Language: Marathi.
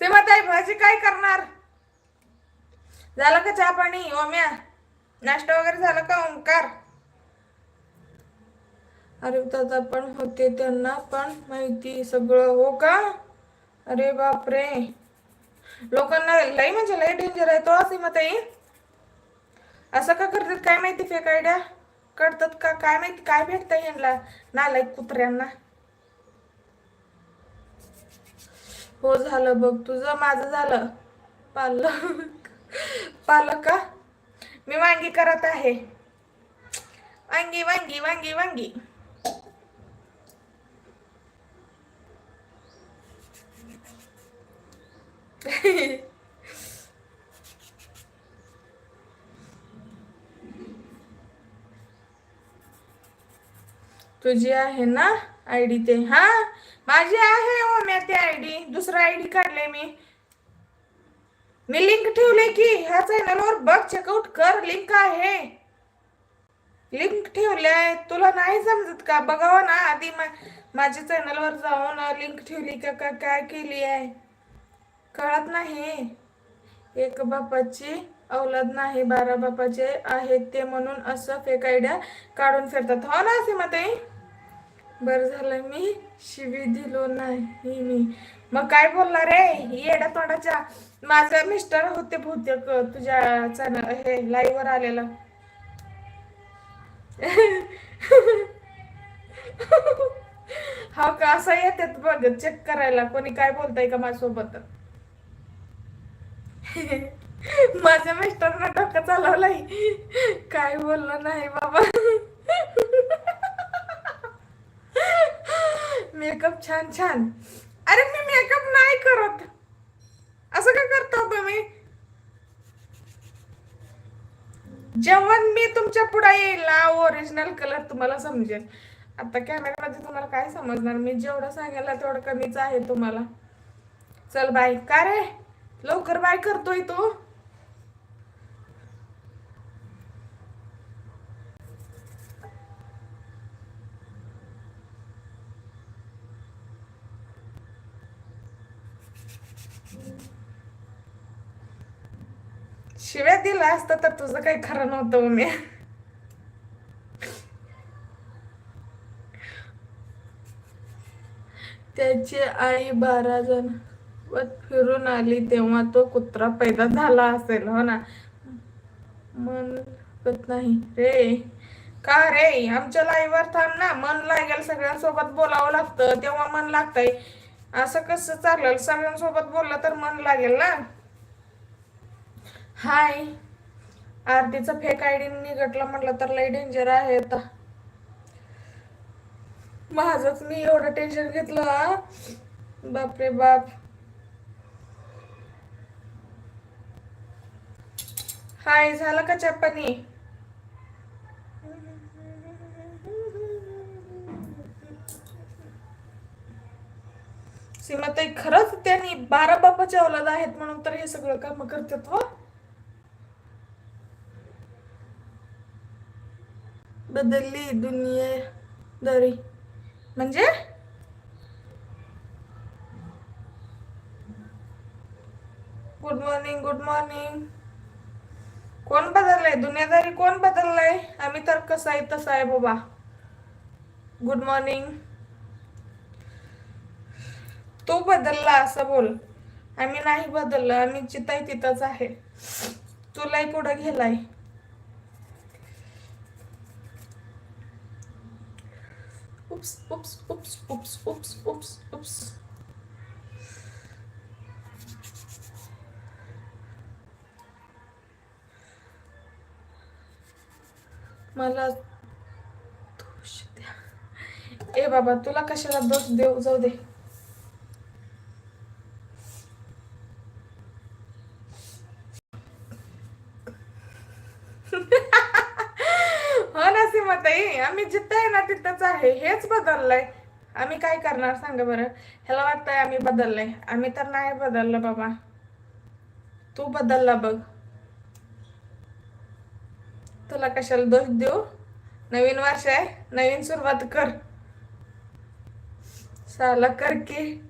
सीमाताई भाजी काय करणार? झालं का चहा पाणी ओम्या? नाश्ता वगैरे झाला का ओंकार? अरे दादा पण होते त्यांना पण माहिती सगळं हो का? अरे बापरे! लोकांना लई म्हणजे लई डेंजर आहे तो सीमाताई. असं का करतात? काय माहिती फेक आयडिया कळतात का? काय माहिती काय भेटतं यांना नालायक कुत्र्यांना. हो झालं बघ. तुझं माझं झालं. पालक. पालक का? मी वांगी करत आहे. वांगी वांगी वांगी वांगी. तुझी आहे ना आय डी ते? हा? माझी आहे हो ते आय डी. दुसरा आय डी काढले मी. मी लिंक ठेवले की ह्या चॅनलवर बघ चेकआउट कर लिंक आहे. लिंक ठेवले तुला नाही समजत का? बघावं ना. आधी माझ्या चॅनलवर जाऊन लिंक ठेवली का का काय केली आहे? कळत नाही. एक बापाची औलाद नाही बारा बापाचे आहेत ते म्हणून असं फेक आयडिया काढून फिरतात. हो ना सीमाताई? बरं झालं मी. शिवी दिलो नाही मी. मग काय बोलणार रे येड्या तोंडाच्या माझं मिस्टर होते बहुतेक तुझ्या चॅनल हे लाईव्ह वर आलेलं. हा का? असं येतात बघ चेक करायला. कोणी काय बोलताय का माझ्यासोबत? माझ्या मिस्टरनं डोकं चालवलंय. काय बोललं नाही बाबा. मेकअप छान छान. अरे मी मेकअप नाही करत. असं का करता तुम्ही? जेव्हा मी तुमच्यापुढे येईल. ना ओरिजिनल कलर तुम्हाला समजेल. आता कॅमेऱ्यामध्ये तुम्हाला काय समजणार? मी जेवढं सांगायला तेवढं कमीच आहे तुम्हाला. चल बाय का रे? लवकर बाय करतोय तू? शिव्या दिला असता तर तुझं काही खरं नव्हतं मी त्याची आई बारा जण फिरून आली तेव्हा तो कुत्रा पैदा झाला असेल हो ना? म्हणत नाही. रे का रे? आमच्या लाईव्हवर थांब ना. मन लागेल सगळ्यांसोबत बोलावं लागतं. तेव्हा मन लागतंय. असं कसं चालेल? सगळ्यांसोबत बोललं तर मन लागेल ना? हाय. आरतीचा फेक आयडी निघटला म्हटलं तर लय डेंजर आहे आता. माझच मी एवढं टेन्शन घेतलं बापरे बाप. हाय झालं का चपानी सीमाताई खरंच त्यांनी बारा बापाच्या औलाद आहेत म्हणून तर हे सगळं काम करतात व बदलली दुनियादारी म्हणजे? गुड मॉर्निंग गुड मॉर्निंग कोण बदललंय? दुनियादारी कोण बदललंय? आम्ही तर कसं आहे तसं आहे बाबा. गुड मॉर्निंग तू बदलला असं बोल. आम्ही नाही बदललं आम्ही चिताय तिथंच आहे. तुलाही पुढं गेलाय. Ups, ups, ups, ups, ups, ups, ups. मला दोष द्या. ए बाबा तुला कशाला दोष देऊ? जाऊ दे. हो ना सीमाताई. आम्ही जिथं आहे ना तिथंच आहे. हेच बदललंय. आम्ही काय करणार सांगा बरं? ह्याला वाटतंय आम्ही बदललंय. आम्ही तर नाही बदललं बाबा. तू बदलला बघ. तुला कशाला दोष देऊ? नवीन वर्ष आहे. नवीन सुरुवात कर. साला कर की.